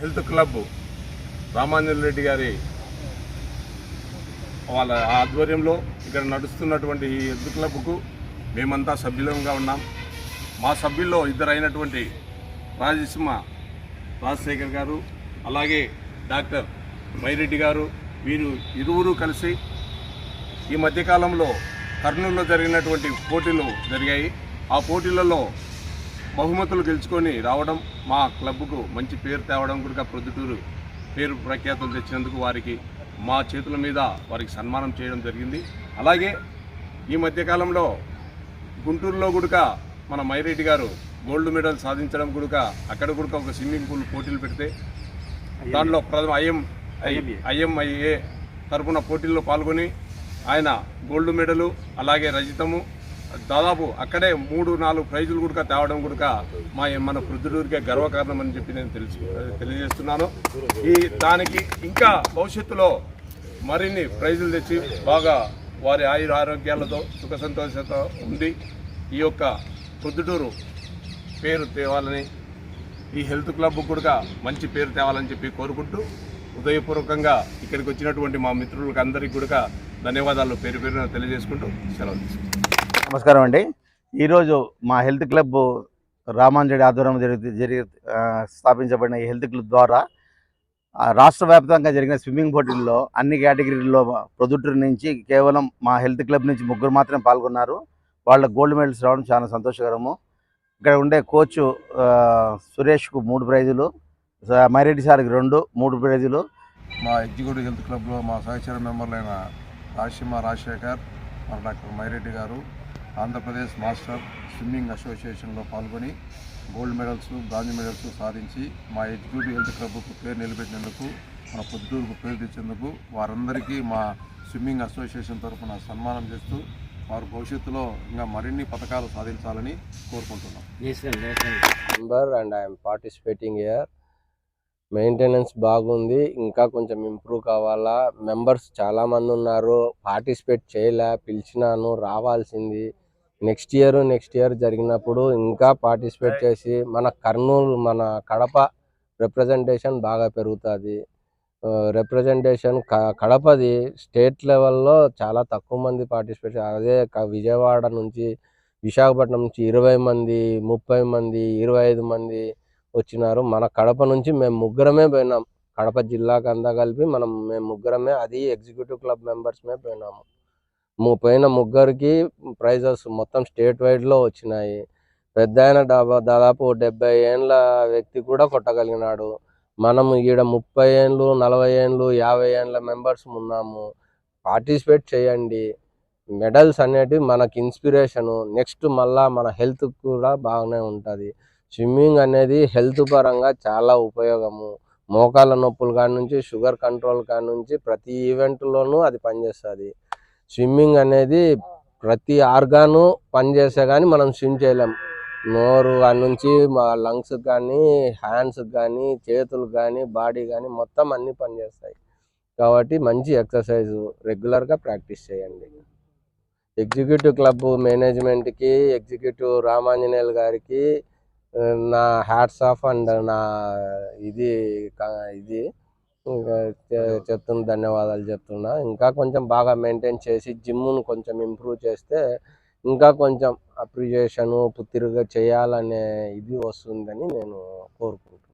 Health club Ramanjan Reddy గారి వాళ్ళ ఆధ్వర్యంలో ఇక్కడ నడుస్తున్నటువంటి ఈ హెల్త్ క్లబ్కు మేమంతా సభ్యులంగా ఉన్నాం. మా సభ్యుల్లో ఇద్దరైనటువంటి రాజసింహ రాజశేఖర్ గారు అలాగే డాక్టర్ మైరెడ్డి గారు వీరు ఇరువురు కలిసి ఈ మధ్యకాలంలో కర్నూలులో జరిగినటువంటి పోటీలు జరిగాయి. ఆ పోటీలలో బహుమతులు గెలుచుకొని రావడం మా క్లబ్కు మంచి పేరు తేవడం కూడా ప్రొద్దుటూరు పేరు ప్రఖ్యాతులు తెచ్చినందుకు వారికి మా చేతుల మీద వారికి సన్మానం చేయడం జరిగింది. అలాగే ఈ మధ్యకాలంలో గుంటూరులో గుడక మన మైరెడ్డి గారు గోల్డ్ మెడల్ సాధించడం గుడక అక్కడ గుడక ఒక స్విమ్మింగ్ పూల్ పోటీలు పెడితే దాంట్లో ప్రథమ ఐఎం ఐఎంఐఏ తరపున పోటీల్లో పాల్గొని ఆయన గోల్డ్ మెడలు అలాగే రజితము దాదాపు అక్కడే మూడు నాలుగు ప్రైజులు కూడా తేవడం కూడా మా మన పృథుడూరికే గర్వకారణం అని చెప్పి నేను తెలుసు తెలియజేస్తున్నాను. ఈ దానికి ఇంకా భవిష్యత్తులో మరిన్ని ప్రైజులు తెచ్చి బాగా వారి ఆయుర ఆరోగ్యాలతో సుఖ సంతోషంతో ఉండి ఈ యొక్క పొద్దుటూరు పేరు తేవాలని ఈ హెల్త్ క్లబ్ కూడా మంచి పేరు తేవాలని చెప్పి కోరుకుంటూ హృదయపూర్వకంగా ఇక్కడికి వచ్చినటువంటి మా మిత్రులకు అందరికీ కూడా ధన్యవాదాలు పేరు పేరున తెలియజేసుకుంటూ సెలవు తీసుకుంటాం నమస్కారం అండి. ఈరోజు మా హెల్త్ క్లబ్ రామాంజడి ఆధ్వర్యంలో జరిగి జరిగి స్థాపించబడిన ఈ హెల్త్ క్లబ్ ద్వారా రాష్ట్ర వ్యాప్తంగా జరిగిన స్విమ్మింగ్ పోటీల్లో అన్ని కేటగిరీల్లో ప్రొద్దుటూరు నుంచి కేవలం మా హెల్త్ క్లబ్ నుంచి ముగ్గురు మాత్రమే పాల్గొన్నారు. వాళ్ళ గోల్డ్ మెడల్స్ రావడం చాలా సంతోషకరము. ఇక్కడ ఉండే కోచ్ సురేష్కు మూడు ప్రైజులు మైరెడ్డి సార్కి రెండు మూడు ప్రైజులు. మా ఎగ్జిక్యూటివ్ హెల్త్ క్లబ్లో మా సహచర మెంబర్లైన రాశిమ రాజశేఖర్ మరి డాక్టర్ మైరెడ్డి గారు ఆంధ్రప్రదేశ్ మాస్టర్ స్విమ్మింగ్ అసోసియేషన్లో పాల్గొని గోల్డ్ మెడల్స్ బ్రాంజ్ మెడల్స్ సాధించి మా ఎగ్జిక్యూటివ్ హెల్త్ క్లబ్కు పేరు నిలబెట్టినందుకు మన పొద్దుటూరుకు పేరు తెచ్చేందుకు వారందరికీ మా స్విమ్మింగ్ అసోసియేషన్ తరఫున సన్మానం చేస్తూ వారు భవిష్యత్తులో ఇంకా మరిన్ని పథకాలు సాధించాలని కోరుకుంటున్నాం. Participating here. మెయింటెనెన్స్ బాగుంది. ఇంకా కొంచెం ఇంప్రూవ్ కావాలా? మెంబర్స్ చాలా మంది ఉన్నారు. పార్టిసిపేట్ చేయలే పిలిచినాను రావాల్సింది. నెక్స్ట్ ఇయర్ నెక్స్ట్ ఇయర్ జరిగినప్పుడు ఇంకా పార్టిసిపేట్ చేసి మన కర్నూలు మన కడప రిప్రజెంటేషన్ బాగా పెరుగుతుంది. రిప్రజెంటేషన్ కడపది స్టేట్ లెవెల్లో చాలా తక్కువ మంది పార్టిసిపేట్ అదే విజయవాడ నుంచి విశాఖపట్నం నుంచి ఇరవై మంది ముప్పై మంది ఇరవై ఐదు మంది వచ్చినారు. మన కడప నుంచి మేము ముగ్గురమే పోయినాం. కడప జిల్లాకు అంతా కలిపి మనం మేము ముగ్గురమే అది ఎగ్జిక్యూటివ్ క్లబ్ మెంబర్స్మే పోయినాము. పోయిన ముగ్గురికి ప్రైజెస్ మొత్తం స్టేట్ వైడ్లో వచ్చినాయి. పెద్ద ఆయన డాబా- దాదాపు డెబ్బై ఏండ్ల వ్యక్తి కూడా కొట్టగలిగినాడు. మనం ఈడ ముప్పై ఏండ్లు నలభై ఏండ్లు యాభై ఏండ్ల మెంబర్స్ ఉన్నాము. పార్టిసిపేట్ చేయండి. మెడల్స్ అనేటివి మనకి ఇన్స్పిరేషను. నెక్స్ట్ మళ్ళా మన హెల్త్ కూడా బాగానే ఉంటుంది. స్విమ్మింగ్ అనేది హెల్త్ పరంగా చాలా ఉపయోగము. మోకాళ్ళ నొప్పులు కాడి నుంచి షుగర్ కంట్రోల్ కాడి నుంచి ప్రతి ఈవెంట్లోనూ అది పనిచేస్తుంది. స్విమ్మింగ్ అనేది ప్రతి ఆర్గాను పనిచేస్తే కానీ మనం స్విమ్ చేయలేం. నోరు కాడి నుంచి మా లంగ్స్ కానీ హ్యాండ్స్ కానీ చేతులు కానీ బాడీ కానీ మొత్తం అన్నీ పనిచేస్తాయి కాబట్టి మంచి ఎక్సర్సైజ్ రెగ్యులర్గా ప్రాక్టీస్ చేయండి. ఎగ్జిక్యూటివ్ క్లబ్ మేనేజ్మెంట్కి ఎగ్జిక్యూటివ్ రామాంజనేయులు గారికి నా హ్యాట్స్ ఆఫ్ అండ్ నా ఇది ఇది ఇంకా చెప్తున్న ధన్యవాదాలు. చెప్తున్నా. ఇంకా కొంచెం బాగా మెయింటైన్ చేసి జిమ్ను కొంచెం ఇంప్రూవ్ చేస్తే ఇంకా కొంచెం అప్రిజియేషను తిరుగా చేయాలనే ఇది వస్తుందని నేను కోరుకుంటున్నాను